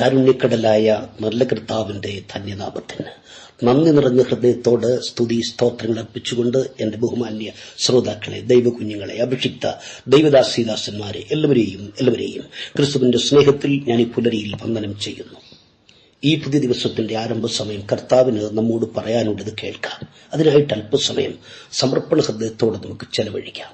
കാരുണ്യക്കടലായ നല്ല കർത്താവിന്റെ ധന്യനാമത്തിന് നന്ദി നിറഞ്ഞ ഹൃദയത്തോട് സ്തുതി സ്തോത്രങ്ങൾ അർപ്പിച്ചുകൊണ്ട് എന്റെ ബഹുമാന്യ ശ്രോതാക്കളെ ദൈവകുഞ്ഞുങ്ങളെ അഭിഷിക്ത ദൈവദാസീദാസന്മാരെ എല്ലാവരെയും എല്ലാവരെയും ക്രിസ്തുവിന്റെ സ്നേഹത്തിൽ ഞാൻ ഈ പുലരിയിൽ വന്ദനം ചെയ്യുന്നു. ഈ പുതിയ ദിവസത്തിന്റെ ആരംഭ സമയം കർത്താവിന് നമ്മോട് പറയാനുള്ളത് കേൾക്കാം. അതിനായിട്ട് അല്പസമയം സമർപ്പണ ഹൃദയത്തോടെ നമുക്ക് ചെലവഴിക്കാം.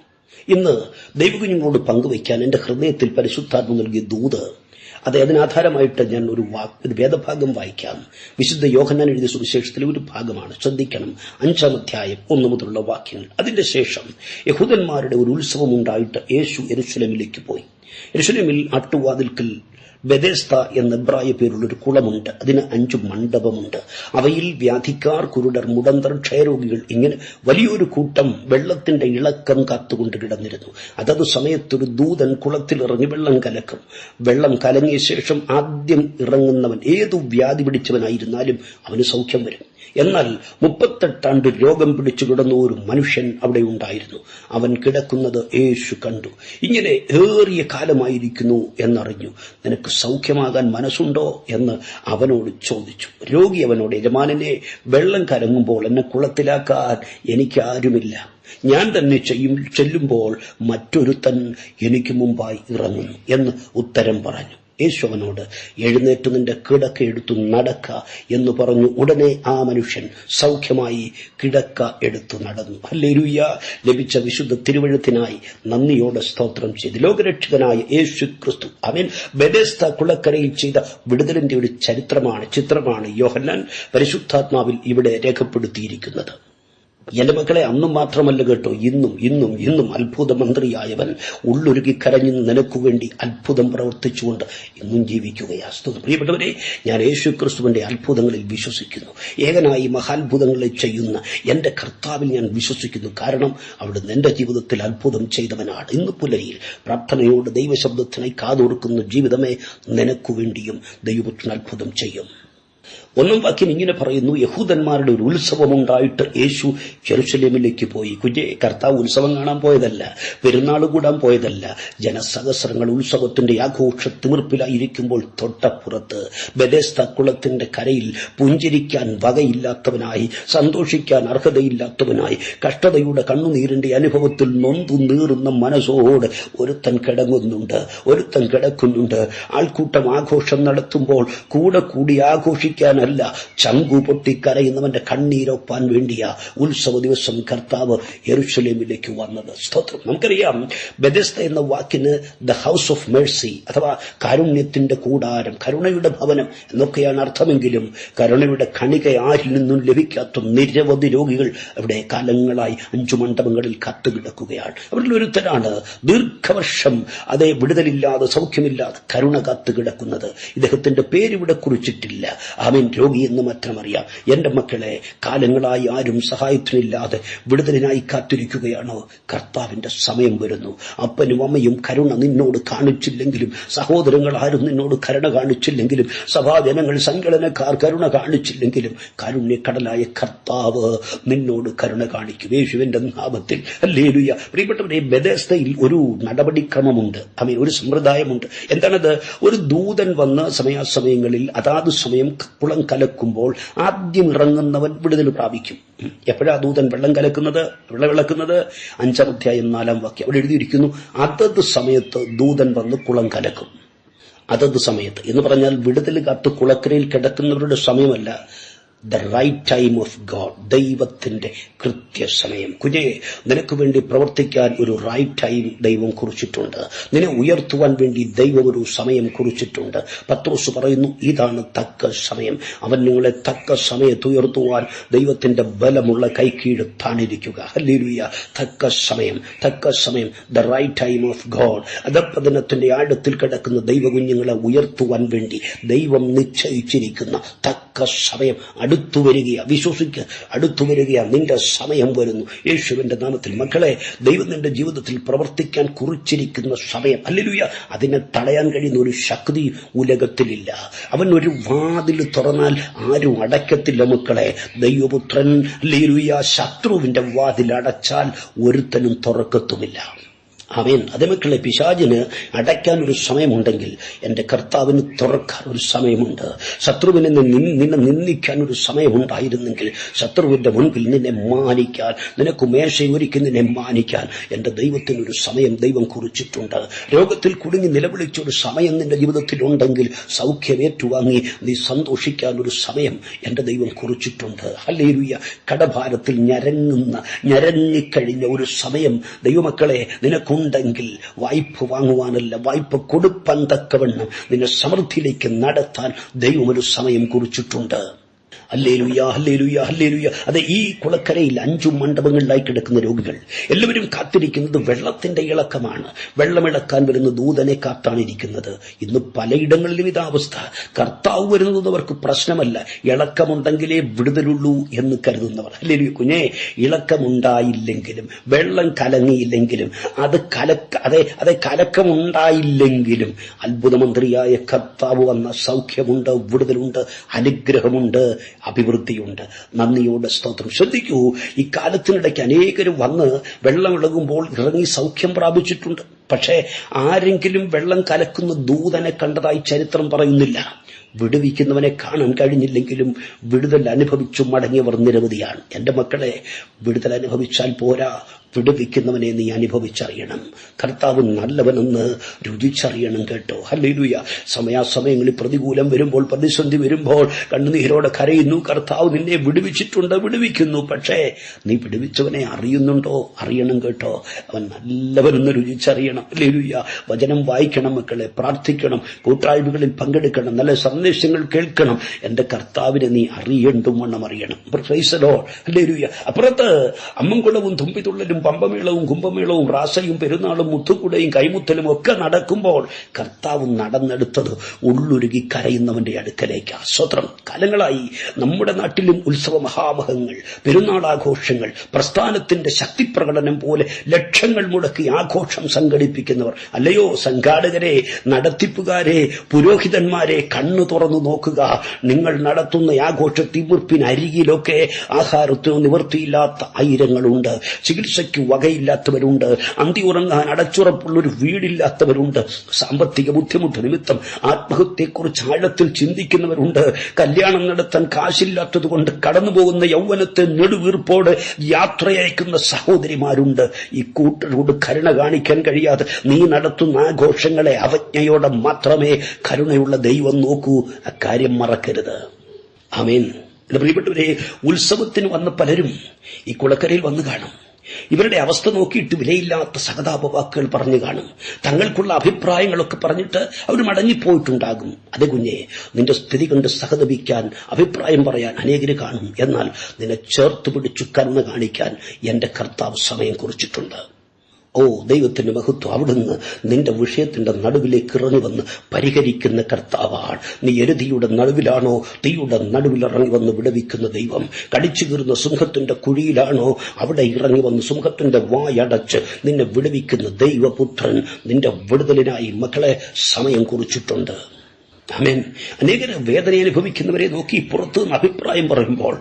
ഇന്ന് ദൈവകുഞ്ഞുങ്ങളോട് പങ്കുവയ്ക്കാൻ എന്റെ ഹൃദയത്തിൽ പരിശുദ്ധാത്മ നൽകിയ ദൂത് അതെ അതിനാധാരമായിട്ട് ഞാൻ ഒരു വേദഭാഗം വായിക്കാം. വിശുദ്ധ യോഹന്നാൻ എഴുതിയ സുവിശേഷത്തിലെ ഒരു ഭാഗമാണ്. ശ്രദ്ധിക്കണം. അഞ്ചാം അധ്യായം ഒന്നു മുതലുള്ള വാക്യങ്ങൾ. അതിന്റെ ശേഷം യഹൂദന്മാരുടെ ഒരു ഉത്സവം ഉണ്ടായിട്ട് യേശു എരുസലമിലേക്ക് പോയി. എരുസലമിൽ അട്ടുവാതിൽക്കൽ ബെദേസ്ത എന്ന എബ്രായ പേരുള്ള ഒരു കുളമുണ്ട്. അതിന് അഞ്ചു മണ്ഡപമുണ്ട്. അവയിൽ വ്യാധിക്കാർ കുരുടർ മുടന്തർ ക്ഷയരോഗികൾ ഇങ്ങനെ വലിയൊരു കൂട്ടം വെള്ളത്തിന്റെ ഇളക്കം കാത്തുകൊണ്ട് കിടന്നിരുന്നു. അതത് സമയത്തൊരു ദൂതൻ കുളത്തിൽ ഇറങ്ങി വെള്ളം കലക്കും. വെള്ളം കലങ്ങിയ ശേഷം ആദ്യം ഇറങ്ങുന്നവൻ ഏതു വ്യാധി പിടിച്ചവനായിരുന്നാലും അവന് സൗഖ്യം വരും. എന്നാൽ മുപ്പത്തെട്ടാണ്ട് രോഗം പിടിച്ചു കിടന്ന ഒരു മനുഷ്യൻ അവിടെ ഉണ്ടായിരുന്നു. അവൻ കിടക്കുന്നത് യേശു കണ്ടു. ഇങ്ങനെ ഏറിയ കാലമായിരിക്കുന്നു എന്നറിഞ്ഞു. നിനക്ക് സൗഖ്യമാകാൻ മനസ്സുണ്ടോ എന്ന് അവനോട് ചോദിച്ചു. രോഗി അവനോട് യജമാനനെ വെള്ളം കരങ്ങുമ്പോൾ എന്നെ കുളത്തിലാക്കാൻ എനിക്കാരുമില്ല. ഞാൻ തന്നെ ചെയ്യും ചെല്ലുമ്പോൾ മറ്റൊരുത്തൻ എനിക്ക് മുമ്പായി ഇറങ്ങുന്നു എന്ന് ഉത്തരം പറഞ്ഞു. യേശു അവനോട് എഴുന്നേറ്റ് നിന്റെ കിടക്ക എടുത്തു നടക്ക എന്ന് പറഞ്ഞു. ഉടനെ ആ മനുഷ്യൻ സൗഖ്യമായി കിടക്ക എടുത്തു നടന്നു. അല്ലേരുയ്യ ലഭിച്ച വിശുദ്ധ തിരുവഴുത്തിനായി നന്ദിയോടെ സ്തോത്രം ചെയ്തു. ലോകരക്ഷകനായ യേശു ക്രിസ്തു അവൻ ബെബേസ്ത കുളക്കരയിൽ ചെയ്ത വിടുതലിന്റെ ഒരു ചരിത്രമാണ് ചിത്രമാണ് യോഹന്നാൻ പരിശുദ്ധാത്മാവിൽ ഇവിടെ രേഖപ്പെടുത്തിയിരിക്കുന്നത്. എന്റെ മക്കളെ അന്നും മാത്രമല്ല കേട്ടോ ഇന്നും ഇന്നും ഇന്നും അത്ഭുത മന്ത്രിയായവൻ ഉള്ളൊരുക്കി കരഞ്ഞു നിനക്കു വേണ്ടി അത്ഭുതം പ്രവർത്തിച്ചുകൊണ്ട് ഇന്നും ജീവിക്കുകയാ. പ്രിയപ്പെട്ടവരെ ഞാൻ യേശു ക്രിസ്തുവിന്റെ അത്ഭുതങ്ങളിൽ വിശ്വസിക്കുന്നു. ഏകനായി മഹാത്ഭുതങ്ങളെ ചെയ്യുന്ന എന്റെ കർത്താവിൽ ഞാൻ വിശ്വസിക്കുന്നു. കാരണം അവിടുന്ന് എന്റെ ജീവിതത്തിൽ അത്ഭുതം ചെയ്തവനാണ്. ഇന്ന് പുലരിയിൽ പ്രാർത്ഥനയോട് ദൈവശബ്ദത്തിനായി കാതോർക്കുന്ന ജീവിതമേ നിനക്കു വേണ്ടിയും ദൈവപുത്രൻ അത്ഭുതം ചെയ്യും. ഒന്നാം വാക്യം ഇങ്ങനെ പറയുന്നു യഹൂദന്മാരുടെ ഒരു ഉത്സവം ഉണ്ടായിട്ട് യേശു ജെറുസലേമിലേക്ക് പോയി. കുഞ്ഞെ കർത്താവ് ഉത്സവം കാണാൻ പോയതല്ല പെരുന്നാൾ കൂടാൻ പോയതല്ല. ജനസഹസ്രങ്ങൾ ഉത്സവത്തിന്റെ ആഘോഷ തീർപ്പിലായിരിക്കുമ്പോൾ തൊട്ടപ്പുറത്ത് ബദേസ്ത കുളത്തിന്റെ കരയിൽ പുഞ്ചിരിക്കാൻ വകയില്ലാത്തവനായി സന്തോഷിക്കാൻ അർഹതയില്ലാത്തവനായി കഷ്ടതയുടെ കണ്ണുനീരിന്റെ അനുഭവത്തിൽ നൊന്തു നീറുന്ന മനസ്സോട് ഒരുത്തൻ കിടങ്ങുന്നുണ്ട് ഒരുത്തൻ കിടക്കുന്നുണ്ട്. ആൾക്കൂട്ടം ആഘോഷം നടത്തുമ്പോൾ കൂടെ കൂടി ആഘോഷിക്കാനല്ല ചങ്കു പൊട്ടിക്കരയുന്നവന്റെ കണ്ണീരൊപ്പാൻ വേണ്ടിയ ഉത്സവ ദിവസം കർത്താവ് യെരുഷലേമിലേക്ക് വന്നത്. സ്തോത്രം. നമുക്കറിയാം ബെദസ്ത എന്ന വാക്കിന് ദ ഹൗസ് ഓഫ് മേഴ്സി അഥവാ കാരുണ്യത്തിന്റെ കൂടാരം കരുണയുടെ ഭവനം എന്നൊക്കെയാണ് അർത്ഥമെങ്കിലും കരുണയുടെ കണിക ആരിൽ നിന്നും ലഭിക്കാത്ത നിരവധി രോഗികൾ അവിടെ കാലങ്ങളായി അഞ്ചു മണ്ഡപങ്ങളിൽ കത്തുകിടക്കുകയാണ്. അവരിൽ ഒരുത്തരാണ് ദീർഘവർഷം അതേ വിടുതലില്ലാതെ സൗഖ്യമില്ലാതെ കരുണ കാത്തു കിടക്കുന്നത് ഇദ്ദേഹത്തിന്റെ പേരിവിടെ കുറിച്ചിട്ടില്ല. ആമീൻ. രോഗി എന്ന് മാത്രമറിയാം എന്റെ മക്കളെ കാലങ്ങളായി ആരും സഹായത്തിനില്ലാതെ വിടുതലിനായി കാത്തിരിക്കുകയാണോ. കർത്താവിന്റെ സമയം വരുന്നു. അപ്പനും അമ്മയും കരുണ നിന്നോട് കാണിച്ചില്ലെങ്കിലും സഹോദരങ്ങൾ ആരും നിന്നോട് കരുണ കാണിച്ചില്ലെങ്കിലും സഭാജനങ്ങൾ സംഘടനക്കാർ കരുണ കാണിച്ചില്ലെങ്കിലും കരുണ്യക്കടലായ കർത്താവ് നിന്നോട് കരുണ കാണിക്കും. യേശുവിന്റെ നാമത്തിൽ. അല്ലേലുയ പ്രിയപ്പെട്ടവരെ ബദേസ്തയിൽ ഒരു നടപടിക്രമമുണ്ട്. അമീൻ. ഒരു സമ്പ്രദായമുണ്ട്. എന്താണത്? ഒരു ദൂതൻ വന്ന് സമയാസമയങ്ങളിൽ അതാത് സമയം കുളം കലക്കുമ്പോൾ ആദ്യം ഇറങ്ങുന്നവൻ വിടുതൽ പ്രാപിക്കും. എപ്പോഴാ ദൂതൻ വെള്ളം കലക്കുന്നത്? വെള്ളം വിളക്കുന്നത്? അഞ്ചാം അധ്യായം നാലാം വാക്യം. അവിടെ എഴുതിയിരിക്കുന്നു അതത് സമയത്ത് ദൂതൻ വന്ന് കുളം കലക്കും. അതത് സമയത്ത്. എന്ന് പറഞ്ഞാൽ വിടുതൽ കാത്ത് കുളക്കരയിൽ കിടക്കുന്നവരുടെ സമയമല്ല. The right time of God ദൈവത്തിന്റെ കൃത്യസമയം. കുഞ്ഞെ നിനക്ക് വേണ്ടി പ്രവർത്തിക്കാൻ ഒരു റൈറ്റ് ടൈം ദൈവം കുറിച്ചിട്ടുണ്ട്. നിന്നെ ഉയർത്തുവാൻ വേണ്ടി ദൈവം ഒരു സമയം കുറിച്ചിട്ടുണ്ട്. പത്രോസ് പറയുന്നു ഇതാണ് തക്ക സമയം. അവൻ നിങ്ങളെ തക്ക സമയത്ത് ഉയർത്തുവാൻ ദൈവത്തിന്റെ ബലമുള്ള കൈക്കീഴ് താണിരിക്കുക. ഹല്ലേലൂയ തക്ക സമയം തക്ക സമയം the right time of God അധപ്പതനത്തിന്റെ ആഴത്തിൽ കിടക്കുന്ന ദൈവകുഞ്ഞുങ്ങളെ ഉയർത്തുവാൻ വേണ്ടി ദൈവം നിശ്ചയിച്ചിരിക്കുന്ന തക്ക സമയം. അടുത്തു വരികയാ. വിശ്വസിക്കുക അടുത്തു വരികയാ. നിന്റെ സമയം വരുന്നു. യേശുവിന്റെ നാമത്തിൽ മക്കളെ ദൈവം നിന്റെ ജീവിതത്തിൽ പ്രവർത്തിക്കാൻ കുറിച്ചിരിക്കുന്ന സമയം. അല്ലെലുയ അതിനെ തടയാൻ കഴിയുന്ന ഒരു ശക്തി ഉലകത്തിലില്ല. അവൻ ഒരു വാതിൽ തുറന്നാൽ ആരും അടയ്ക്കത്തില്ല മക്കളെ. ദൈവപുത്രൻ ലീലുയ ശത്രുവിന്റെ വാതിൽ അടച്ചാൽ ഒരുത്തനും തുറക്കത്തുമില്ല. അവൻ അതേ മക്കളെ പിശാചിന് അടയ്ക്കാൻ ഒരു സമയമുണ്ടെങ്കിൽ എന്റെ കർത്താവിന് തുറക്കാൻ ഒരു സമയമുണ്ട്. ശത്രുവിനെ നിന്നെ നിന്ദിക്കാൻ ഒരു സമയമുണ്ടായിരുന്നെങ്കിൽ ശത്രുവിന്റെ മുൻപിൽ നിന്നെ മാനിക്കാൻ നിനക്ക് മേശയൊരുക്കി നിന്നെ മാനിക്കാൻ എന്റെ ദൈവത്തിന് ഒരു സമയം ദൈവം കുറിച്ചിട്ടുണ്ട്. രോഗത്തിൽ കുടുങ്ങി നിലവിളിച്ച ഒരു സമയം നിന്റെ ജീവിതത്തിലുണ്ടെങ്കിൽ സൗഖ്യം ഏറ്റുവാങ്ങി നീ സന്തോഷിക്കാൻ ഒരു സമയം എന്റെ ദൈവം കുറിച്ചിട്ടുണ്ട്. ഹല്ലേലൂയ. കടഭാരത്തിൽ ഞരങ്ങുന്ന ഞരങ്ങിക്കഴിഞ്ഞ ഒരു സമയം ദൈവമക്കളെ നിനക്കുണ്ടെങ്കിൽ വായ്പ വാങ്ങുവാനല്ല വായ്പ കൊടുപ്പാൻ തക്കവണ്ണം നിന്നെ സമൃദ്ധിയിലേക്ക് നടത്താൻ ദൈവം ഒരു സമയം കുറിച്ചിട്ടുണ്ട്. അതെ ഈ കുളക്കരയിൽ അഞ്ചു മണ്ഡപങ്ങളിലായി കിടക്കുന്ന രോഗികൾ എല്ലാവരും കാത്തിരിക്കുന്നത് വെള്ളത്തിന്റെ ഇളക്കമാണ്. വെള്ളമിളക്കാൻ വരുന്ന ദൂതനെ കാത്താണ് ഇരിക്കുന്നത്. ഇന്ന് പലയിടങ്ങളിലും ഇതാ അവസ്ഥ. കർത്താവ് വരുന്നത് അവർക്ക് പ്രശ്നമല്ല. ഇളക്കമുണ്ടെങ്കിലേ വിടുതലുള്ളൂ എന്ന് കരുതുന്നവർ. അല്ലേലു കുഞ്ഞെ ഇളക്കമുണ്ടായില്ലെങ്കിലും വെള്ളം കലങ്ങിയില്ലെങ്കിലും അത് കലക്ക അതെ അതെ കലക്കമുണ്ടായില്ലെങ്കിലും അത്ഭുതമന്ത്രിയായ കർത്താവ് വന്ന സൗഖ്യമുണ്ട് വിടുതലുണ്ട് അനുഗ്രഹമുണ്ട് അഭിവൃദ്ധിയുണ്ട്. നന്ദിയോടെ സ്തോത്രം. ശ്രദ്ധിക്കൂ ഈ കാലത്തിനിടയ്ക്ക് അനേകരും വന്ന് വെള്ളം ഇളകുമ്പോൾ ഇറങ്ങി സൗഖ്യം പ്രാപിച്ചിട്ടുണ്ട്. പക്ഷേ ആരെങ്കിലും വെള്ളം കലക്കുന്ന ദൂതനെ കണ്ടതായി ചരിത്രം പറയുന്നില്ല. വിടുവിക്കുന്നവനെ കാണാൻ കഴിഞ്ഞില്ലെങ്കിലും വിടുതൽ അനുഭവിച്ചു മടങ്ങിയവർ നിരവധിയാണ്. എന്റെ മക്കളെ വിടുതൽ അനുഭവിച്ചാൽ പോരാ. വിടുവിക്കുന്നവനെ നീ അനുഭവിച്ചറിയണം. കർത്താവ് നല്ലവനെന്ന് രുചിച്ചറിയണം കേട്ടോ. ഹല്ലേലൂയ. സമയാസമയങ്ങളിൽ പ്രതികൂലം വരുമ്പോൾ പ്രതിസന്ധി വരുമ്പോൾ കണ്ണുനീരോടെ കരയുന്നു. കർത്താവ് നിന്നെ വിടുവിച്ചിട്ടുണ്ട് വിടുവിക്കുന്നു. പക്ഷേ നീ വിടുവിച്ചവനെ അറിയുന്നുണ്ടോ? അറിയണം കേട്ടോ. അവൻ നല്ലവനെന്ന് രുചിച്ചറിയണം. ഹല്ലേലൂയ. വചനം വായിക്കണം മക്കളെ. പ്രാർത്ഥിക്കണം. കൂട്ടായ്മകളിൽ പങ്കെടുക്കണം. നല്ല സന്ദേശങ്ങൾ കേൾക്കണം. എന്റെ കർത്താവിനെ നീ അറിയണ്ടും വണ്ണം അറിയണം. അപ്പുറത്ത് അമ്മൻകുളവും തുമ്പിതുള്ളലും പമ്പമേളവും കുംഭമേളവും റാസയും പെരുന്നാളും മുത്തുകുടയും കൈമുത്തലും ഒക്കെ നടക്കുമ്പോൾ കർത്താവ് നടന്നെടുത്തത് ഉള്ളൊരുകി കരയുന്നവന്റെ അടുക്കലേക്ക്. സ്വത്രം കാലങ്ങളായി നമ്മുടെ നാട്ടിലും ഉത്സവ മഹാമഹങ്ങൾ പെരുന്നാളാഘോഷങ്ങൾ പ്രസ്ഥാനത്തിന്റെ ശക്തിപ്രകടനം പോലെ ലക്ഷങ്ങൾ മുടക്കി ആഘോഷം സംഘടിപ്പിക്കുന്നവർ. അല്ലയോ സംഘാടകരെ നടത്തിപ്പുകാരെ പുരോഹിതന്മാരെ കണ്ണു തുറന്നു നോക്കുക. നിങ്ങൾ നടത്തുന്ന ആഘോഷ തിമിർപ്പിനരികിലൊക്കെ ആഹാരത്തിനോ നിവൃത്തിയില്ലാത്ത ആയിരങ്ങളുണ്ട്. ചികിത്സയ്ക്ക് വകയില്ലാത്തവരുണ്ട്. അന്തി ഉറങ്ങാൻ അടച്ചുറപ്പുള്ള ഒരു വീടില്ലാത്തവരുണ്ട്. സാമ്പത്തിക ബുദ്ധിമുട്ട് നിമിത്തം ആത്മഹത്യയെക്കുറിച്ച് ആഴത്തിൽ ചിന്തിക്കുന്നവരുണ്ട്. കല്യാണം നടത്താൻ കാശില്ലാത്തതുകൊണ്ട് കടന്നു കടന്നുപോകുന്ന യൗവനത്തെ നെടുവീർപ്പോട് യാത്രയയക്കുന്ന സഹോദരിമാരുണ്ട്. ഈ കൂട്ടരോട് കരുണ കാണിക്കാൻ കഴിയാതെ നീ നടത്തുന്ന ആഘോഷങ്ങളെ അവജ്ഞയോടെ മാത്രമേ കരുണയുള്ള ദൈവം നോക്കൂ. അക്കാര്യം മറക്കരുത്. അമേൻ പ്രിയപ്പെട്ടവരെ ഉത്സവത്തിന് വന്ന പലരും ഈ കുളക്കരയിൽ വന്നു കാണും. ഇവരുടെ അവസ്ഥ നോക്കിയിട്ട് വിലയില്ലാത്ത സഹതാപ വാക്കുകൾ പറഞ്ഞു കാണും. തങ്ങൾക്കുള്ള അഭിപ്രായങ്ങളൊക്കെ പറഞ്ഞിട്ട് അവർ മടങ്ങിപ്പോയിട്ടുണ്ടാകും. അതെ കുഞ്ഞെ നിന്റെ സ്ഥിതി കണ്ട് സഹതപിക്കാൻ അഭിപ്രായം പറയാൻ അനേകര് കാണും. എന്നാൽ നിന്നെ ചേർത്ത് പിടിച്ചു കാണിക്കാൻ എന്റെ കർത്താവ് സമയം കുറിച്ചിട്ടുണ്ട്. ഓ ദൈവത്തിന്റെ മഹത്വം അവിടുന്ന് നിന്റെ വിഷയത്തിന്റെ നടുവിലേക്ക് ഇറങ്ങി വന്ന് പരിഹരിക്കുന്ന കർത്താവാണ്. നീ എരുതിയുടെ നടുവിലാണോ? തീയുടെ നടുവിൽ ഇറങ്ങി വന്ന് വിടവിക്കുന്ന ദൈവം കടിച്ചു കീറുന്ന സിംഹത്തിന്റെ കുഴിയിലാണോ? അവിടെ ഇറങ്ങി വന്ന് സിംഹത്തിന്റെ വായടച്ച് നിന്നെ വിടവിക്കുന്ന ദൈവപുത്രൻ നിന്റെ വിടുതലിനായി മക്കളെ സമയം കുറിച്ചിട്ടുണ്ട്. അനേകര് വേദന അനുഭവിക്കുന്നവരെ നോക്കി പുറത്തു നിന്ന് അഭിപ്രായം പറയുമ്പോൾ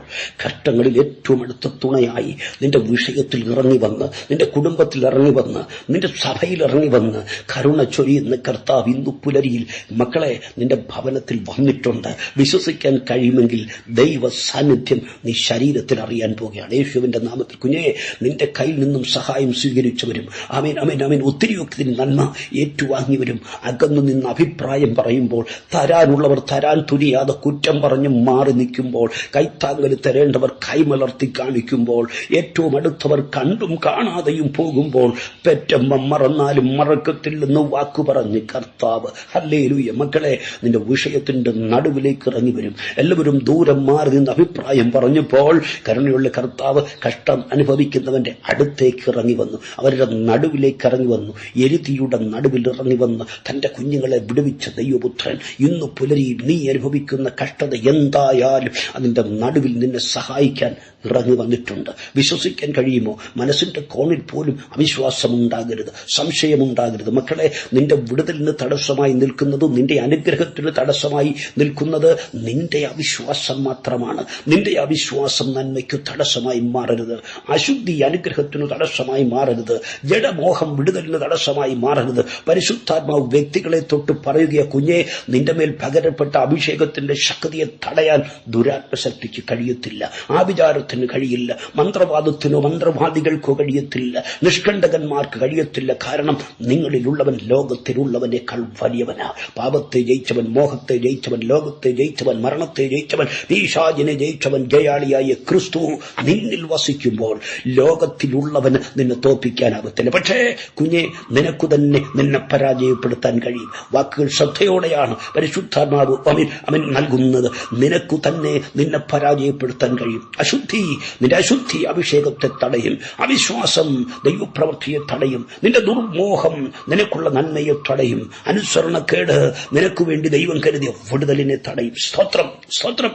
ഘട്ടങ്ങളിൽ ഏറ്റവും അടുത്ത തുണയായി നിന്റെ വിഷയത്തിൽ ഇറങ്ങി വന്ന് നിന്റെ കുടുംബത്തിൽ ഇറങ്ങി വന്ന് നിന്റെ സഭയിൽ ഇറങ്ങി വന്ന് കരുണ ചൊരിയുന്ന കർത്താവ് ഇന്നു പുലരിയിൽ മക്കളെ നിന്റെ ഭവനത്തിൽ വന്നിട്ടുണ്ട്. വിശ്വസിക്കാൻ കഴിയുമെങ്കിൽ ദൈവ സാന്നിധ്യം നീ ശരീരത്തിൽ അറിയാൻ പോകുകയാണ് യേശുവിന്റെ നാമത്തിൽ കുഞ്ഞെ നിന്റെ കയ്യിൽ നിന്നും സഹായം സ്വീകരിച്ചവരും ആമേൻ ആമേൻ ആമേൻ ഒത്തിരി ഒത്തിരി നന്മ ഏറ്റുവാങ്ങിയവരും അകന്നു നിന്ന് അഭിപ്രായം പറയുമ്പോൾ തരാനുള്ളവർ തരാൻ തുനിയാതെ കുറ്റം പറഞ്ഞ് മാറി നിൽക്കുമ്പോൾ കൈത്താങ്കൽ തരേണ്ടവർ കൈമലർത്തി കാണിക്കുമ്പോൾ ഏറ്റവും അടുത്തവർ കണ്ടും കാണാതെയും പോകുമ്പോൾ പെറ്റമ്മ മറന്നാലും മറക്കത്തില്ലെന്ന് വാക്കു പറഞ്ഞ് കർത്താവ് ഹല്ലേലൂയ. മക്കളെ നിന്റെ വിഷയത്തിന്റെ നടുവിലേക്ക് ഇറങ്ങി വരും. എല്ലാവരും ദൂരം മാറി നിന്ന് അഭിപ്രായം പറഞ്ഞപ്പോൾ കരുണയുള്ള കർത്താവ് കഷ്ടം അനുഭവിക്കുന്നവന്റെ അടുത്തേക്ക് ഇറങ്ങി വന്നു. അവരുടെ നടുവിലേക്ക് ഇറങ്ങി വന്നു. എരുതിയുടെ നടുവിൽ ഇറങ്ങി വന്ന് തന്റെ കുഞ്ഞുങ്ങളെ വിടുവിച്ച ദൈവപുത്രൻ ഇന്ന് പുലരിയിൽ നീ അനുഭവിക്കുന്ന കഷ്ടത എന്തായാലും അതിന്റെ നടുവിൽ നിന്നെ സഹായിക്കാൻ ഇറങ്ങി വന്നിട്ടുണ്ട്. വിശ്വസിക്കാൻ കഴിയുമോ? മനസ്സിന്റെ കോണിൽ പോലും അവിശ്വാസമുണ്ടാകരുത് സംശയമുണ്ടാകരുത്. മക്കളെ നിന്റെ വിടുതലിന് തടസ്സമായി നിൽക്കുന്നത് നിന്റെ അനുഗ്രഹത്തിന് തടസ്സമായി നിൽക്കുന്നത് നിന്റെ അവിശ്വാസം മാത്രമാണ്. നിന്റെ അവിശ്വാസം നന്മയ്ക്ക് തടസ്സമായി മാറരുത്. അശുദ്ധി അനുഗ്രഹത്തിന് തടസ്സമായി മാറരുത്. ജഡമോഹം വിടുതലിന് തടസ്സമായി മാറരുത്. പരിശുദ്ധാത്മാവ് വ്യക്തികളെ തൊട്ട് പറയുക കുഞ്ഞെ നിന്റെ മേൽ പകരപ്പെട്ട അഭിഷേകത്തിന്റെ ശക്തിയെ തടയാൻ ദുരാത്മശക്തിക്ക് കഴിയത്തില്ല. ആഭിചാരത്തിന് കഴിയില്ല. മന്ത്രവാദത്തിനോ മന്ത്രവാദികൾക്കോ കഴിയത്തില്ല. നിഷ്കണ്ഠകന്മാർക്ക് കഴിയത്തില്ല. കാരണം നിങ്ങളിലുള്ളവൻ ലോകത്തിലുള്ളവനേക്കാൾ വലിയവനാ. പാപത്തെ ജയിച്ചവൻ മോഹത്തെ ജയിച്ചവൻ ലോകത്തെ ജയിച്ചവൻ മരണത്തെ ജയിച്ചവൻ പീശാജിനെ ജയിച്ചവൻ ജയാളിയായ ക്രിസ്തു നിന്നിൽ വസിക്കുമ്പോൾ ലോകത്തിലുള്ളവന് നിന്നെ തോപ്പിക്കാനാകത്തില്ല പക്ഷേ കുഞ്ഞെ നിനക്കു തന്നെ നിന്നെ പരാജയപ്പെടുത്താൻ കഴിയും. വാക്കുകൾ ശ്രദ്ധയോടെയാണ്. പരിശുദ്ധാത്മാവ് അവൻ അവൻ നൽകുന്നത് നിനക്കു തന്നെ നിന്നെ പരാജയപ്പെടുത്താൻ കഴിയും. അശുദ്ധി നിന്റെ അശുദ്ധി അഭിഷേകത്തെ തടയും. അവിശ്വാസം ദൈവപ്രവൃത്തിയെ തടയും. നിന്റെ ദുർമോഹം നിനക്കുള്ള നന്മയെ തടയും. അനുസരണക്കേട് നിനക്ക് വേണ്ടി ദൈവം കരുതിയ വിടുതലിനെ തടയും. സ്തോത്രം സ്തോത്രം.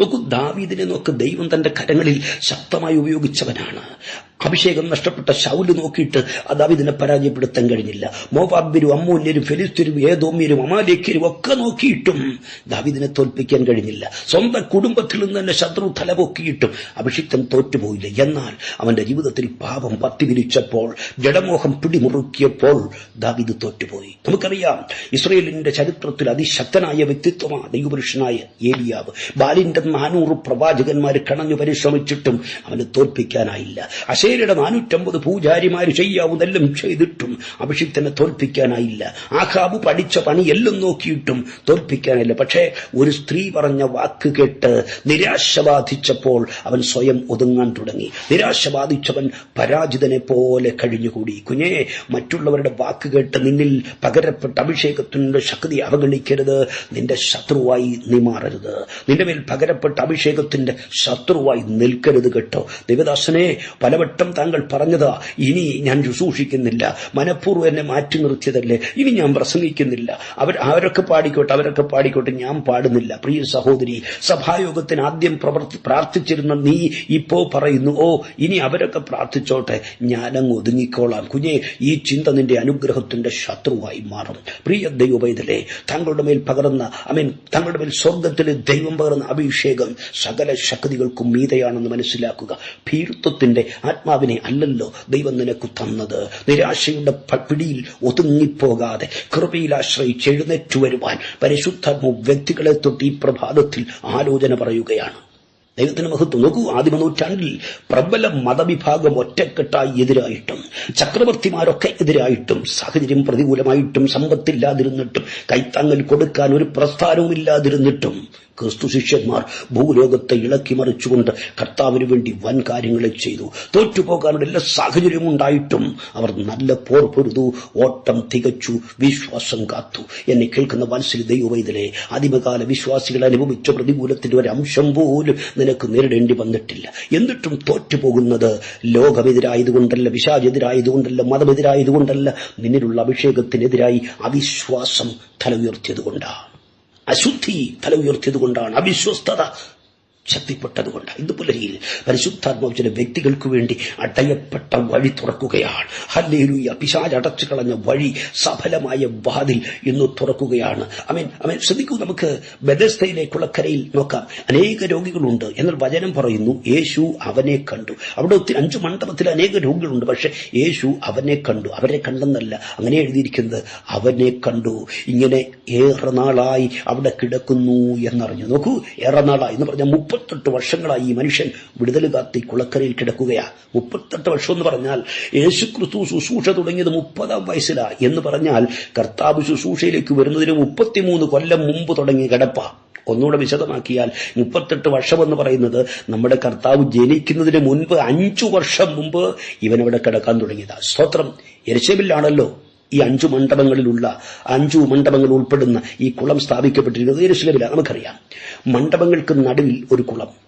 നോക്കൂ ദാവീദിനെ നോക്ക് ദൈവം തന്റെ കരങ്ങളിൽ ശക്തമായി ഉപയോഗിച്ചവനാണ്. അഭിഷേകം നഷ്ടപ്പെട്ട ശൗൽ നോക്കിയിട്ട് അതാവിദിനെ പരാജയപ്പെടുത്താൻ കഴിഞ്ഞില്ല. മോവാബ്യരും അമ്മൂല്യരും ഫെലിസ്തരും ഏതോമ്യരും അമാലേക്കരും ഒക്കെ നോക്കിയിട്ടും ദാവിദിനെ തോൽപ്പിക്കാൻ കഴിഞ്ഞില്ല. സ്വന്തം കുടുംബത്തിൽ നിന്ന് തന്നെ ശത്രു തലപൊക്കിയിട്ടും അഭിഷിക്തൻ തോറ്റുപോയില്ല. എന്നാൽ അവന്റെ ജീവിതത്തിൽ പാപം പത്തിവിരിച്ചപ്പോൾ ജഡമോഹം പിടിമുറുക്കിയപ്പോൾ ദാവിദ് തോറ്റുപോയി. നമുക്കറിയാം ഇസ്രയേലിന്റെ ചരിത്രത്തിൽ അതിശക്തനായ വ്യക്തിത്വമാണ് ദൈവപുരുഷനായ ഏലിയാവ്. ബാലിന്റെ നാനൂറ് പ്രവാചകന്മാർ കണഞ്ഞു പരിശ്രമിച്ചിട്ടും അവന് തോൽപ്പിക്കാനായില്ല. അശേരയുടെ നാനൂറ്റമ്പത് പൂജാരിമാർ ചെയ്യാവുന്നെല്ലാം ചെയ്തിട്ടും അഭിഷിക്തനെ തോൽപ്പിക്കാനായില്ല. ആഹാബ് പഠിച്ച പണി എല്ലാം നോക്കിയിട്ടും തോൽപ്പിക്കാനായില്ല. പക്ഷേ ഒരു സ്ത്രീ പറഞ്ഞ വാക്ക് കേട്ട് നിരാശ ബാധിച്ചപ്പോൾ അവൻ സ്വയം ഒതുങ്ങാൻ തുടങ്ങി. നിരാശ ബാധിച്ചവൻ പരാജിതനെ പോലെ കഴിഞ്ഞുകൂടി. കുഞ്ഞേ മറ്റുള്ളവരുടെ വാക്ക് കേട്ട് നിന്നിൽ പകരപ്പെട്ട അഭിഷേകത്തിന്റെ ശക്തി അവഗണിക്കരുത്. നിന്റെ ശത്രുവായി നീ മാറരുത്. നിന്റെ മേൽ പകരപ്പെട്ട അഭിഷേകത്തിന്റെ ശത്രുവായി നിൽക്കരുത് കേട്ടോ. ദേവദാസനെ പലവട്ടം താങ്കൾ പറഞ്ഞതാ ഇനി ഞാൻ ശുശൂഷിക്കുന്നില്ല മനഃപൂർവം എന്നെ മാറ്റി നിർത്തിയതല്ലേ? ഇനി ഞാൻ പ്രസംഗിക്കുന്നില്ല. അവർ അവരൊക്കെ പാടിക്കോട്ടെ അവരൊക്കെ പാടിക്കോട്ടെ ഞാൻ പാടുന്നില്ല. പ്രിയ സഹോദരി സഭായോഗത്തിന് ആദ്യം പ്രവർത്തി പ്രാർത്ഥിച്ചിരുന്ന നീ ഇപ്പോ പറയുന്നു ഓ ഇനി അവരൊക്കെ പ്രാർത്ഥിച്ചോട്ടെ. ഞാനങ്ങ് ഒതുങ്ങിക്കോളാം. കുഞ്ഞെ ഈ ചിന്ത നിന്റെ അനുഗ്രഹത്തിന്റെ ശത്രുവായി മാറും. പ്രിയ ദൈവവൈതലേ താങ്കളുടെ മേൽ പകർന്ന അമീൻ താങ്കളുടെ മേൽ സ്വർഗത്തിൽ ദൈവം പകർന്ന അഭിഷേകം സകല ശക്തികൾക്കും മീതയാണെന്ന് മനസ്സിലാക്കുക. ഭീരുത്വത്തിന്റെ ആത്മാവിനെ അല്ലല്ലോ ദൈവം നിനക്ക് തന്നത്. നിരാശയുടെ പിടിയിൽ ഒതുങ്ങിപ്പോകാതെ കൃപയിൽ ആശ്രയിച്ച് എഴുന്നേറ്റു വരുവാൻ പരിശുദ്ധ വ്യക്തികളെ തൊട്ട് ഈ പ്രഭാതത്തിൽ ആലോചന പറയുകയാണ്. ദൈവത്തിന് മഹത്വം. നോക്കൂ ആദിമ നൂറ്റാണ്ടിൽ പ്രബല മതവിഭാഗം ഒറ്റക്കെട്ടായി എതിരായിട്ടും ചക്രവർത്തിമാരൊക്കെ എതിരായിട്ടും സാഹചര്യം പ്രതികൂലമായിട്ടും സമ്പത്തില്ലാതിരുന്നിട്ടും കൈത്താങ്ങൽ കൊടുക്കാൻ ഒരു പ്രസ്ഥാനവുമില്ലാതിരുന്നിട്ടും ക്രിസ്തു ശിഷ്യന്മാർ ഭൂലോകത്തെ ഇളക്കി മറിച്ചുകൊണ്ട് കർത്താവിന് വേണ്ടി വൻ കാര്യങ്ങളെ ചെയ്തു. തോറ്റുപോകാനുള്ള എല്ലാ സാഹചര്യവും ഉണ്ടായിട്ടും അവർ നല്ല പോർ പൊരുതു ഓട്ടം തികച്ചു വിശ്വാസം കാത്തു. എന്നെ കേൾക്കുന്ന വാത്സല്യ ദൈവവൈതലെ ആദിമകാല വിശ്വാസികൾ അനുഭവിച്ച പ്രതികൂലത്തിന്റെ ഒരു അംശം പോലും നിനക്ക് നേരിടേണ്ടി വന്നിട്ടില്ല. എന്നിട്ടും തോറ്റുപോകുന്നത് ലോകമെതിരായതുകൊണ്ടല്ല വിശാചെതിരായതുകൊണ്ടല്ല മതമെതിരായതുകൊണ്ടല്ല നിന്നിലുള്ള അഭിഷേകത്തിനെതിരായി അവിശ്വാസം തല ഉയർത്തിയതുകൊണ്ടാണ് അശുദ്ധി തല ഉയർത്തിയതുകൊണ്ടാണ് അവിശ്വസ്തത ശക്തിപ്പെട്ടതുകൊണ്ട് ഇന്ന് പുലരിയിൽ പരിശുദ്ധാത്മാവ് ചില വ്യക്തികൾക്ക് വേണ്ടി അടയപ്പെട്ട വഴി തുറക്കുകയാണ്. ഹല്ലേലൂയ. പിശാജ് അടച്ചു കളഞ്ഞ വഴി സഫലമായ വാതിൽ ഇന്ന് തുറക്കുകയാണ്. അമീൻ അമീൻ ശ്രദ്ധിക്കൂ നമുക്ക് ബദസ്തയിലേക്കുള്ള കരയിൽ നോക്കാം. അനേക രോഗികളുണ്ട് എന്നാൽ വചനം പറയുന്നു യേശു അവനെ കണ്ടു. അവിടെ ഒത്തിരി അഞ്ചു മണ്ഡപത്തിൽ അനേക രോഗികളുണ്ട് പക്ഷെ യേശു അവനെ കണ്ടു. അവരെ കണ്ടെന്നല്ല അങ്ങനെ എഴുതിയിരിക്കുന്നത് അവനെ കണ്ടു. ഇങ്ങനെ ഏറെ നാളായി അവിടെ കിടക്കുന്നു എന്നറിഞ്ഞു. നോക്കൂ ഏറെ നാളായി എന്ന് പറഞ്ഞാൽ മുപ്പത്തെട്ട് വർഷങ്ങളായി ഈ മനുഷ്യൻ വിടുതൽ കാത്തി കുളക്കരയിൽ കിടക്കുകയാ. മുപ്പത്തെട്ട് വർഷം എന്ന് പറഞ്ഞാൽ യേശു ക്രിസ്തു ശുശ്രൂഷ തുടങ്ങിയത് മുപ്പതാം വയസ്സിലാ എന്ന് പറഞ്ഞാൽ കർത്താവ് ശുശ്രൂഷയിലേക്ക് വരുന്നതിന് മുപ്പത്തിമൂന്ന് കൊല്ലം മുമ്പ് തുടങ്ങി കിടപ്പ. ഒന്നുകൂടെ വിശദമാക്കിയാൽ മുപ്പത്തെട്ട് വർഷം എന്ന് പറയുന്നത് നമ്മുടെ കർത്താവ് ജനിക്കുന്നതിന് മുൻപ് അഞ്ചു വർഷം മുമ്പ് ഇവനവിടെ കിടക്കാൻ തുടങ്ങിയതാ. സ്തോത്രം. എരിശബിലാണല്ലോ ഈ അഞ്ചു മണ്ഡപങ്ങളിലുള്ള അഞ്ചു മണ്ഡപങ്ങൾ ഉൾപ്പെടുന്ന ഈ കുളം സ്ഥാപിക്കപ്പെട്ടിരിക്കുന്നത് യെരുശലേമിലാണ്. നമുക്കറിയാം. മണ്ഡപങ്ങൾക്ക് നടുവിൽ ഒരു കുളം.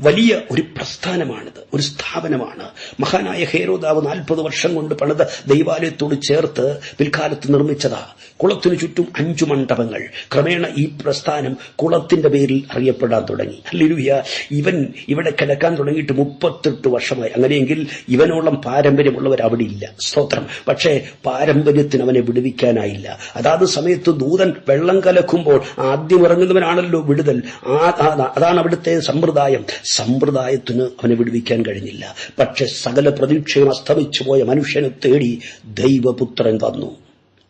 വലിയ ഒരു പ്രസ്ഥാനമാണിത് ഒരു സ്ഥാപനമാണ്. മഹാനായ ഹേരോദാവ് നാൽപ്പത് വർഷം കൊണ്ട് പണിത ദൈവാലയത്തോട് ചേർത്ത് പിൽക്കാലത്ത് നിർമ്മിച്ചതാ. കുളത്തിനു ചുറ്റും അഞ്ചു മണ്ഡപങ്ങൾ. ക്രമേണ ഈ പ്രസ്ഥാനം കുളത്തിന്റെ പേരിൽ അറിയപ്പെടാൻ തുടങ്ങി. അല്ലിരുവിയ ഇവൻ ഇവിടെ കിടക്കാൻ തുടങ്ങിയിട്ട് മുപ്പത്തെട്ട് വർഷമായി. അങ്ങനെയെങ്കിൽ ഇവനോളം പാരമ്പര്യമുള്ളവർ അവിടെ ഇല്ല സ്തോത്രം. പക്ഷേ പാരമ്പര്യത്തിന് അവനെ വിടുവിക്കാനായില്ല. അതാത് സമയത്ത് ദൂതൻ വെള്ളം കലക്കുമ്പോൾ ആദ്യം ഇറങ്ങുന്നവനാണല്ലോ വിടുതൽ. അതാണ് അവിടുത്തെ സമ്പ്രദായം. സമ്പ്രദായത്തിന് അവനെ വിടുവിക്കാൻ കഴിഞ്ഞില്ല. പക്ഷെ സകല പ്രതീക്ഷയും അസ്തമിച്ചു പോയ മനുഷ്യനെ തേടി ദൈവപുത്രൻ വന്നു.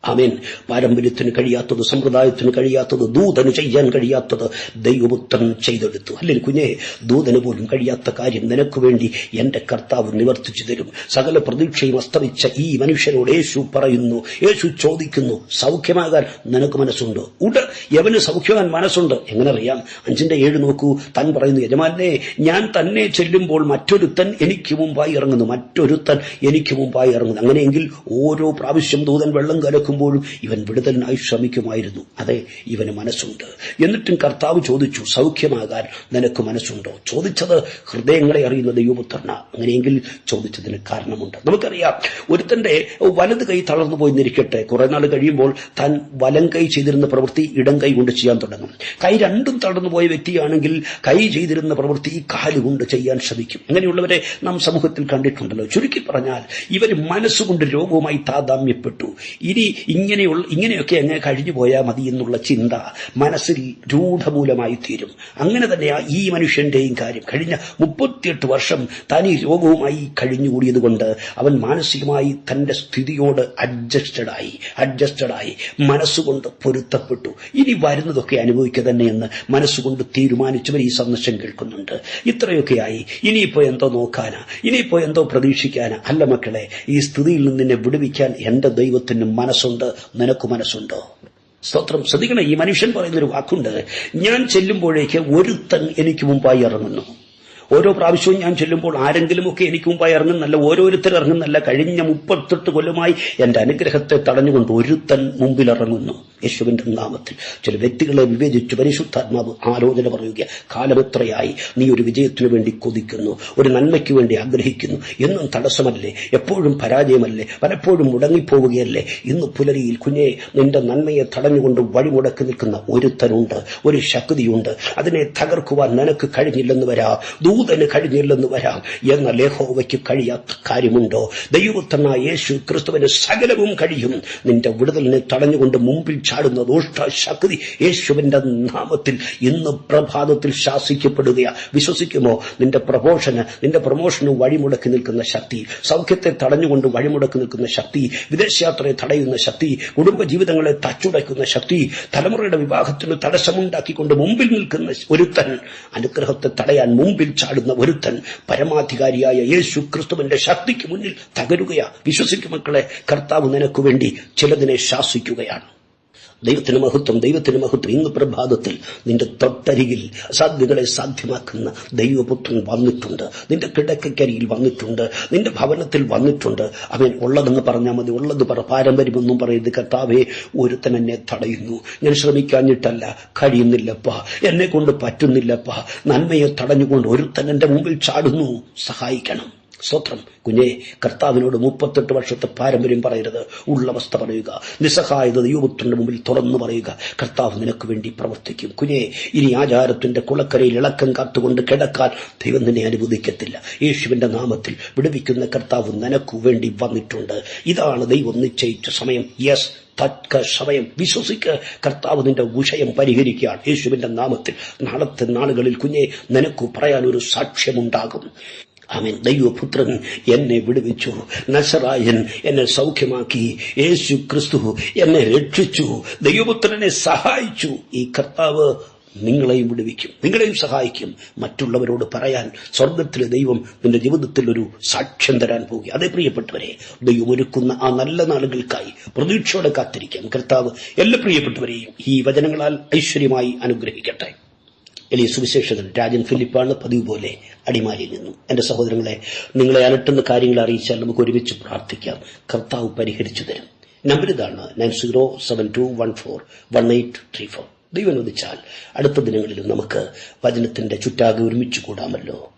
ആമേൻ. പാരമ്പര്യത്തിന് കഴിയാത്തത് സമ്പ്രദായത്തിന് കഴിയാത്തത് ദൂതന് ചെയ്യാൻ കഴിയാത്തത് ദൈവപുത്രൻ ചെയ്തെടുത്തു. അല്ലെങ്കിൽ കുഞ്ഞെ ദൂതന് പോലും കഴിയാത്ത കാര്യം നിനക്ക് വേണ്ടി എന്റെ കർത്താവ് നിവർത്തിച്ചു തരും. സകല പ്രതീക്ഷയും അസ്തമിച്ച ഈ മനുഷ്യനോട് യേശു പറയുന്നു യേശു ചോദിക്കുന്നു സൗഖ്യമാകാൻ നിനക്ക് മനസ്സുണ്ട്? ഉണ്ട്. യവന് സൗഖ്യമാൻ മനസ്സുണ്ട്? എങ്ങനെ അറിയാം? അഞ്ചിന്റെ ഏഴ് നോക്കൂ. താൻ പറയുന്നു യജമാനെ ഞാൻ തന്നെ ചെല്ലുമ്പോൾ മറ്റൊരുത്തൻ എനിക്ക് മുമ്പായി ഇറങ്ങുന്നു. മറ്റൊരുത്തൻ എനിക്ക് മുമ്പായി ഇറങ്ങുന്നു. അങ്ങനെയെങ്കിൽ ഓരോ പ്രാവശ്യം ദൂതൻ വെള്ളം കലക്കുമ്പോഴും ഇവൻ വിടുതലിനായി ശ്രമിക്കുമായിരുന്നു. അതെ ഇവന് മനസ്സുണ്ട്. എന്നിട്ടും കർത്താവ് ചോദിച്ചു സൗഖ്യമാകാൻ നിനക്ക് മനസ്സുണ്ടോ? ചോദിച്ചത് ഹൃദയങ്ങളെ അറിയുന്ന ദൈവപുത്രന. അങ്ങനെയെങ്കിൽ ചോദിച്ചതിന് കാരണമുണ്ട്. നമുക്കറിയാം ഒരുത്തന്റെ വലത് കൈ തളർന്നു പോയി നിൽക്കട്ടെ കുറെ നാൾ കഴിയുമ്പോൾ താൻ വലം കൈ ചെയ്തിരുന്ന പ്രവൃത്തി ഇടം കൈ കൊണ്ട് ചെയ്യാൻ തുടങ്ങും. കൈ രണ്ടും തളർന്നു പോയ വ്യക്തിയാണെങ്കിൽ കൈ ചെയ്തിരുന്ന പ്രവൃത്തി കാലുകൊണ്ട് കാൽ കൊണ്ട് ചെയ്യാൻ ശ്രമിക്കും. അങ്ങനെയുള്ളവരെ നാം സമൂഹത്തിൽ കണ്ടിട്ടുണ്ടല്ലോ. ചുരുക്കി പറഞ്ഞാൽ ഇവർ മനസ്സുകൊണ്ട് രോഗവുമായി താതാമ്യപ്പെട്ടു. ഇനി ഇങ്ങനെയുള്ള ഇങ്ങനെയൊക്കെ അങ്ങ് കഴിഞ്ഞു പോയാൽ മതി എന്നുള്ള ചിന്ത മനസ്സിൽ രൂഢമൂലമായി തീരും അങ്ങനെ തന്നെ ഈ മനുഷ്യന്റെയും കാര്യം. കഴിഞ്ഞ മുപ്പത്തിയെട്ട് വർഷം തനി രോഗവുമായി കഴിഞ്ഞുകൂടിയതുകൊണ്ട് അവൻ മാനസികമായി തന്റെ സ്ഥിതിയോട് അഡ്ജസ്റ്റഡായി അഡ്ജസ്റ്റഡായി മനസ്സുകൊണ്ട് പൊരുത്തപ്പെട്ടു. ഇനി വരുന്നതൊക്കെ അനുഭവിക്കുക തന്നെയെന്ന് മനസ്സുകൊണ്ട് തീരുമാനിച്ചവർ ഈ സന്ദേശം കേൾക്കുന്നുണ്ട്. ഇത്രയൊക്കെയായി. ഇനിയിപ്പോ എന്തോ നോക്കാനാ ഇനിയിപ്പോ എന്തോ പ്രതീക്ഷിക്കാനാ. അല്ല മക്കളെ ഈ സ്ഥിതിയിൽ നിന്ന് നിന്നെ വിടുവിക്കാൻ എന്റെ ദൈവത്തിന് മനസ്സുണ്ട്. നിനക്ക് മനസ്സുണ്ടോ? സ്തോത്രം. ശ്രദ്ധിക്കണം ഈ മനുഷ്യൻ പറയുന്നൊരു വാക്കുണ്ട്. ഞാൻ ചെല്ലുമ്പോഴേക്ക് ഒരുത്തൻ എനിക്ക് മുമ്പായി ഇറങ്ങുന്നു. ഓരോ പ്രാവശ്യവും ഞാൻ ചെല്ലുമ്പോൾ ആരെങ്കിലുമൊക്കെ എനിക്ക് മുമ്പായി ഇറങ്ങുന്നല്ല ഓരോരുത്തർ ഇറങ്ങുന്നല്ല കഴിഞ്ഞ മുപ്പത്തെട്ട് കൊല്ലമായി എന്റെ അനുഗ്രഹത്തെ തടഞ്ഞുകൊണ്ട് ഒരുത്തൻ മുമ്പിൽ ഇറങ്ങുന്നു. യേശുവിന്റെ നാമത്തിൽ ചില വ്യക്തികളെ വിവേചിച്ച് പരിശുദ്ധാത്മാവ് ആലോചന പറയുക കാലമെത്രയായി നീ ഒരു വിജയത്തിനു വേണ്ടി കൊതിക്കുന്നു ഒരു നന്മയ്ക്ക് വേണ്ടി ആഗ്രഹിക്കുന്നു. എന്നും തടസ്സമല്ലേ? എപ്പോഴും പരാജയമല്ലേ? പലപ്പോഴും മുടങ്ങിപ്പോവുകയല്ലേ? ഇന്ന് പുലരിയിൽ കുഞ്ഞെ നിന്റെ നന്മയെ തടഞ്ഞുകൊണ്ട് വഴിമുടക്കി നിൽക്കുന്ന ഒരുത്തനുണ്ട് ഒരു ശക്തിയുണ്ട്. അതിനെ തകർക്കുവാൻ നിനക്ക് കഴിഞ്ഞില്ലെന്ന് വരാം. ദൂതന് കഴിഞ്ഞില്ലെന്ന് വരാം എന്ന ലേഹോവയ്ക്ക് കഴിയാത്ത കാര്യമുണ്ടോ? ദൈവത്തനായ യേശു ക്രിസ്തുവിന് സകലവും കഴിയും. നിന്റെ വിടുതലിനെ തടഞ്ഞുകൊണ്ട് മുമ്പിൽ ചാടുന്ന ദുഷ്ട ശക്തി യേശുവിന്റെ നാമത്തിൽ ഇന്ന് പ്രഭാതത്തിൽ ശാസിക്കപ്പെടുകയാ. വിശ്വസിക്കുമോ? നിന്റെ പ്രമോഷന് നിന്റെ പ്രമോഷന് വഴിമുടക്കി നിൽക്കുന്ന ശക്തി സൗഖ്യത്തെ തടഞ്ഞുകൊണ്ട് വഴിമുടക്കി നിൽക്കുന്ന ശക്തി വിദേശയാത്രയെ തടയുന്ന ശക്തി കുടുംബജീവിതങ്ങളെ തച്ചുടയ്ക്കുന്ന ശക്തി തലമുറയുടെ വിവാഹത്തിന് തടസ്സമുണ്ടാക്കിക്കൊണ്ട് മുമ്പിൽ നിൽക്കുന്ന ഒരുത്തൻ അനുഗ്രഹത്തെ തടയാൻ മുമ്പിൽ ചാടുന്ന ഒരുത്തൻ പരമാധികാരിയായ യേശു ക്രിസ്തുവിന്റെ ശക്തിക്ക് മുന്നിൽ തകരുകയാ. വിശ്വസിക്കും മക്കളെ കർത്താവ് നിനക്ക് വേണ്ടി ചിലതിനെ ശാസിക്കുകയാണ്. ദൈവത്തിന് മഹത്വം ദൈവത്തിന് മഹത്വം. ഇന്ന് പ്രഭാതത്തിൽ നിന്റെ തൊട്ടരികിൽ അസാധ്യങ്ങളെ സാധ്യമാക്കുന്ന ദൈവപുത്രൻ വന്നിട്ടുണ്ട്. നിന്റെ കിടക്കക്കരിയിൽ വന്നിട്ടുണ്ട്. നിന്റെ ഭവനത്തിൽ വന്നിട്ടുണ്ട്. അവൻ ഉള്ളതെന്ന് പറഞ്ഞാൽ മതി. ഉള്ളത് പറ. പാരമ്പര്യമൊന്നും പറയുന്നത് കർത്താവെ ഒരുത്തൻ എന്നെ തടയുന്നു. ഞാൻ ശ്രമിക്കാഞ്ഞിട്ടല്ല. കഴിയുന്നില്ലപ്പാ. എന്നെ കൊണ്ട് പറ്റുന്നില്ലപ്പാ. നന്മയെ തടഞ്ഞുകൊണ്ട് ഒരുത്തൻ എന്റെ മുമ്പിൽ ചാടുന്നു. സഹായിക്കണം. സ്തോത്രം കുഞ്ഞെ കർത്താവിനോട് മുപ്പത്തെട്ട് വർഷത്തെ പാരമ്പര്യം പറയരുത്. ഉള്ള അവസ്ഥ പറയുക. നിസ്സഹായത ദൈവപുത്രന്റെ മുമ്പിൽ തുറന്നു പറയുക. കർത്താവ് നിനക്ക് വേണ്ടി പ്രവർത്തിക്കും. കുഞ്ഞെ ഇനി ആചാരത്തിന്റെ കുളക്കരയിൽ ഇളക്കം കാത്തുകൊണ്ട് കിടക്കാൻ ദൈവം നിന്നെ അനുവദിക്കത്തില്ല. യേശുവിന്റെ നാമത്തിൽ വിടുവിക്കുന്ന കർത്താവ് നിനക്ക് വേണ്ടി വന്നിട്ടുണ്ട്. ഇതാണ് ദൈവം നിശ്ചയിച്ച സമയം. യെസ് തക്ക സമയം. വിശ്വസിക്ക്. കർത്താവ് നിന്റെ വിഷയം പരിഹരിക്കുകയാണ്. യേശുവിന്റെ നാമത്തിൽ നാളത്തെ നാളുകളിൽ കുഞ്ഞെ നിനക്കു പറയാൻ ഒരു സാക്ഷ്യമുണ്ടാകും. അവൻ ദൈവപുത്രൻ എന്നെ വിടുവിച്ചു. നസറായൻ എന്നെ സൗഖ്യമാക്കി. യേശു ക്രിസ്തു എന്നെ രക്ഷിച്ചു. ദൈവപുത്രനെ സഹായിച്ചു. ഈ കർത്താവ് നിങ്ങളെയും വിടുവിക്കും. നിങ്ങളെയും സഹായിക്കും. മറ്റുള്ളവരോട് പറയാൻ സ്വർഗത്തിലെ ദൈവം നിന്റെ ജീവിതത്തിൽ ഒരു സാക്ഷ്യം തരാൻ പോകുക. അതേ പ്രിയപ്പെട്ടവരെ ദൈവം ഒരുക്കുന്ന ആ നല്ല നാളുകൾക്കായി പ്രതീക്ഷയോടെ കാത്തിരിക്കാം. കർത്താവ് എല്ലാ പ്രിയപ്പെട്ടവരെയും ഈ വചനങ്ങളാൽ ഐശ്വര്യമായി അനുഗ്രഹിക്കട്ടെ. എളിയ സുവിശേഷകൻ രാജൻ ഫിലിപ്പാണ് പതിവ് പോലെ അടിമാലിയിൽ നിന്നു. എന്റെ സഹോദരങ്ങളെ നിങ്ങളെ അലട്ടുന്ന കാര്യങ്ങൾ അറിയിച്ചാൽ നമുക്ക് ഒരുമിച്ച് പ്രാർത്ഥിക്കാം. കർത്താവ് പരിഹരിച്ചു തരും. നമ്പർ ഇതാണ് nine zero seven two one four one eight three four. ദൈവം അനുവദിച്ചാൽ അടുത്ത ദിനങ്ങളിലും നമുക്ക് വചനത്തിന്റെ ചുറ്റാകെ ഒരുമിച്ച് കൂടാമല്ലോ.